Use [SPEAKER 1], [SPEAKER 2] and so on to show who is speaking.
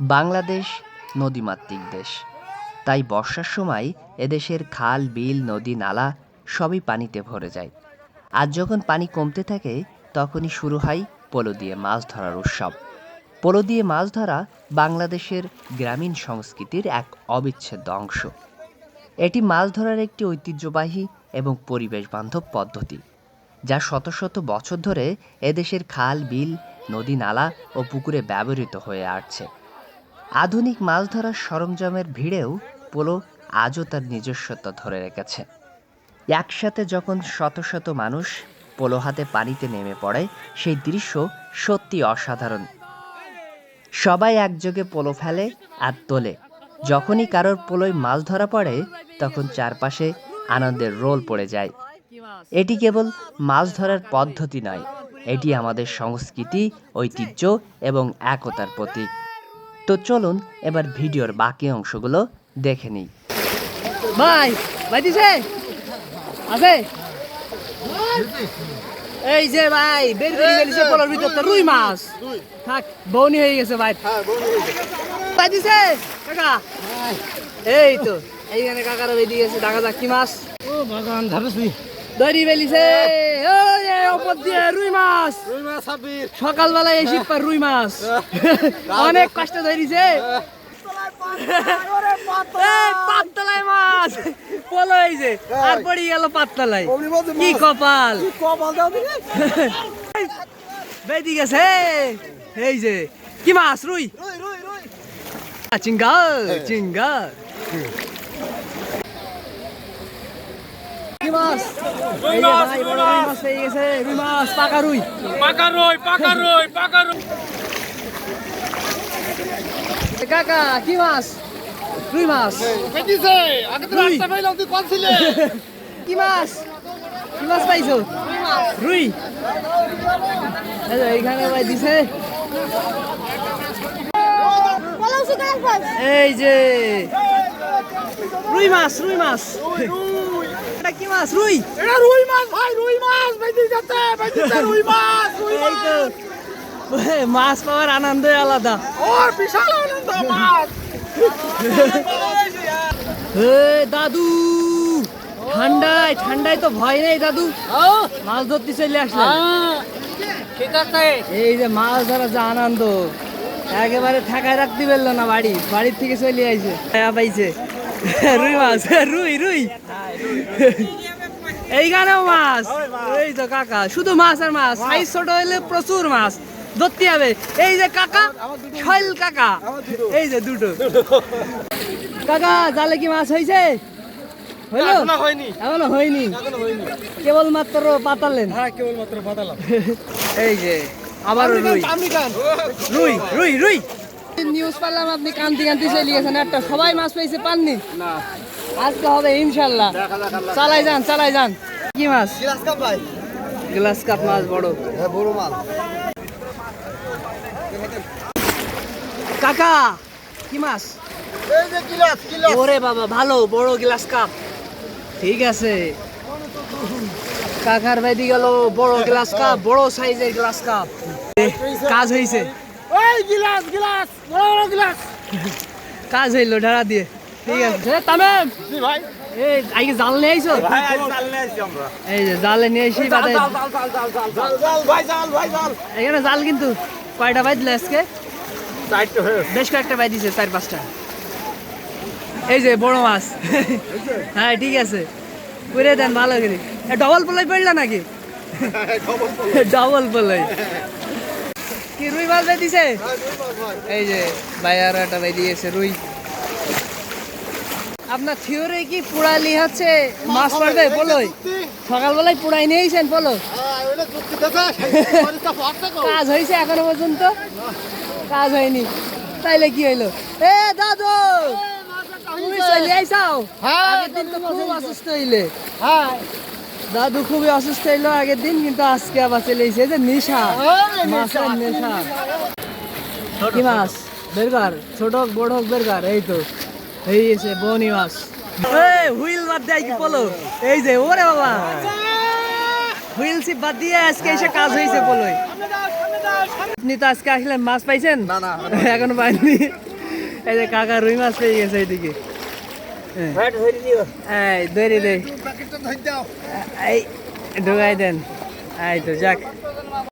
[SPEAKER 1] বাংলাদেশ নদীমাতৃক দেশ। তাই বর্ষার সময় এদেশের খাল, বিল, নদী, নালা সবই পানিতে ভরে যায়। আর যখন পানি কমতে থাকে, তখনই শুরু হয় পোলো দিয়ে মাছ ধরার উৎসব। পোলো দিয়ে মাছ ধরা বাংলাদেশের গ্রামীণ সংস্কৃতির এক অবিচ্ছেদ্য অংশ। এটি মাছ ধরার একটি ঐতিহ্যবাহী এবং পরিবেশ বান্ধব পদ্ধতি, যা শত শত বছর ধরে এদেশের খাল, বিল, নদী, নালা ও পুকুরে ব্যবহৃত হয়ে আসছে। আধুনিক মাছ ধরার সরঞ্জামের ভিড়েও পোলো আজও তার নিজস্বতা ধরে রেখেছে। একসাথে যখন শত শত মানুষ পোলো হাতে পানিতে নেমে পড়ে, সেই দৃশ্য সত্যি অসাধারণ। সবাই একযোগে পোলো ফেলে আর তোলে। যখনই কারোর পোলোয় মাছ ধরা পড়ে, তখন চারপাশে আনন্দের রোল পড়ে যায়। এটি কেবল মাছ ধরার পদ্ধতি নয়, এটি আমাদের সংস্কৃতি, ঐতিহ্য এবং একতার প্রতীক। তো চলুন এবার ভিডিওর বাকি অংশগুলো দেখে নিই।
[SPEAKER 2] ভাই ভাই দিছে? আছে? এই যে ভাই বের বেরি বেরিয়েছে পলার ভিতর তো রুই মাছ। থাক বৌনি হয়ে গেছে ভাই। ভাই দিছে? কাকা? এই তো এইখানে কাকারা বেরিয়ে গেছে। দেখা যাক কি মাছ।
[SPEAKER 3] ও বাগান ধরেছি
[SPEAKER 2] দড়ি বেলিছে। ওই দিয়ে রুই মাছ।
[SPEAKER 3] রুই মাছ সাবির
[SPEAKER 2] সকালবেলায় এসে পার রুই মাছ। অনেক কষ্ট ধরিছে। এই পাততলায় মাছ। পলো যে আর পড়ে গেল পাততলায় কি কপাল। বেদি গেছে। এই যে কি মাছ রুই? চিঙ্গা চিঙ্গা কি মাছ। রুই মাছ পেয়ে গেছে রুই মাছ পাকা রুই।
[SPEAKER 3] পাকা রুই পাকা রুই পাকা রুই।
[SPEAKER 2] কাকা কি মাছ? রুই মাছ।
[SPEAKER 3] কেটিছে আগে তো রাস্তা পাইলাম তুই কোন ছিলে?
[SPEAKER 2] কি মাছ? কি মাছ পাইছো? রুই। এইখানে ভাই দিছে। এই যে। রুই মাছ রুই মাছ। এটা কি মাছ? রুই।
[SPEAKER 3] এটা রুই মাছ ভাই রুই মাছ বাইদি বাইদি রুই মাছ রুই মাছ।
[SPEAKER 2] মাছ পাওয়ার আনন্দই আলাদা।
[SPEAKER 3] ওর বিশাল আনন্দ মাছ।
[SPEAKER 2] দাদু! ঠান্ডায় ঠান্ডায় তো ভয় নেই দাদু। মাছ ধরতে চলে
[SPEAKER 3] ঠিক আছে।
[SPEAKER 2] এই যে মাছ ধরা যে আনন্দ। একেবারে ঠেকায় রাখতে পারল না বাড়ি। বাড়ির থেকে চলে আইছে। পাইছে। রুই মাছ রুই রুই এইখানেও মাছ। এই তো কাকা শুধু মাছ আর মাছ। সাইজ ছোট হলে প্রচুর মাছ। ধরতে হবে। এই যে কাকা শৈল কাকা। এই যে দুটো। কাকা জালে কি মাছ হয়েছে হইল?
[SPEAKER 3] এখনও হয়নি।
[SPEAKER 2] এখনও হয়নি।
[SPEAKER 3] এখনও হয়নি।
[SPEAKER 2] কেবল মাত্র পাতালেন।
[SPEAKER 3] হ্যাঁ কেবল পাতালাম।
[SPEAKER 2] এই যে আবার রুই। রুই রুই রুই। নিউজ পারলাম আপনি কান্তি কান্তি চলে গেছেন। একটা সবাই মাছ পেয়েছে পাননি?
[SPEAKER 3] না।
[SPEAKER 2] আজকে হবে ইনশাল্লাহ। চালাই যান চালাই যান। কি মাছ?
[SPEAKER 3] গ্লাস কাপ ভাই।
[SPEAKER 2] গ্লাস কাপ মাছ বড়।
[SPEAKER 3] হ্যাঁ বড় মাছ।
[SPEAKER 2] কাকা কি মাছ?
[SPEAKER 3] এই যে গিলাস গিলাস।
[SPEAKER 2] ওরে বাবা ভালো বড় গ্লাস কাপ। ঠিক আছে। কাকার বাইদি গেল বড় গ্লাস কাপ বড় সাইজের গ্লাস কাপ। কাজ হয়েছে
[SPEAKER 3] ওই গিলাস গিলাস বড় বড় গিলাস।
[SPEAKER 2] কাজ হইল ঢাড়া দিয়ে। ঠিক আছে। তামিম।
[SPEAKER 3] জি ভাই।
[SPEAKER 2] এই আগে জাল নিয়ে আইছো?
[SPEAKER 3] ভাই আজ জাল নিয়ে আসছি আমরা।
[SPEAKER 2] এই যে জালে নিয়ে
[SPEAKER 3] জাল জাল জাল জাল জাল জাল জাল। জাল ভাই জাল ভাই জাল।
[SPEAKER 2] এখানে জাল কিন্তু কয়টা বাই আজকে?
[SPEAKER 3] চারটে হয়ে
[SPEAKER 2] বেশ কয়েকটা বাই দিছে চার পাঁচটা। এই যে বড় মাছ। হ্যাঁ ঠিক আছে। করে দেন ভালো করে। ডবল পলাই পড়লা নাকি? ডবল পলাই। কি রুই মাছ দিছে এই যে ভাই আর একটা বাই দিয়েছে রুই। আপনার থিওরি কি পুড়ালি হচ্ছে মাছ পড়বে পলই সকালবেলায় পুড়াই নিয়েছেন পলো কাজ হয়েছে এখনও পর্যন্ত? কাজ হয়নি। তাইলে কি হইল? এ দাদু! তুমি চলে আইসাও। আগের দিন তো খুব অসুস্থ হইলে। দাদু খুবই অসুস্থ হইল আগের দিন কিন্তু আজকে আবার চলে এসে যে নেশা মাছের নেশা। কি মাছ? বের কর ছোট হোক বড় হোক বের কর এই তো। এই এসে বনি মাছ। এই হুইল বাদ দেয় কি বলো। এই যে ওরে বাবা। হুইল সিপ বাদ দিয়ে আজকে এসে কাজ হয়েছে বলোই। আপনি তো আজকে আসলেন মাছ পাইছেন?
[SPEAKER 3] না, না,
[SPEAKER 2] এখনও পাইনি এই যে কাকা রুই মাছ পেয়ে গেছে এইদিকে। এই ধরে দে।
[SPEAKER 3] প্যাকেটটা ধরে দাও।
[SPEAKER 2] এই ঢুকাই দেন। এই তো যাক।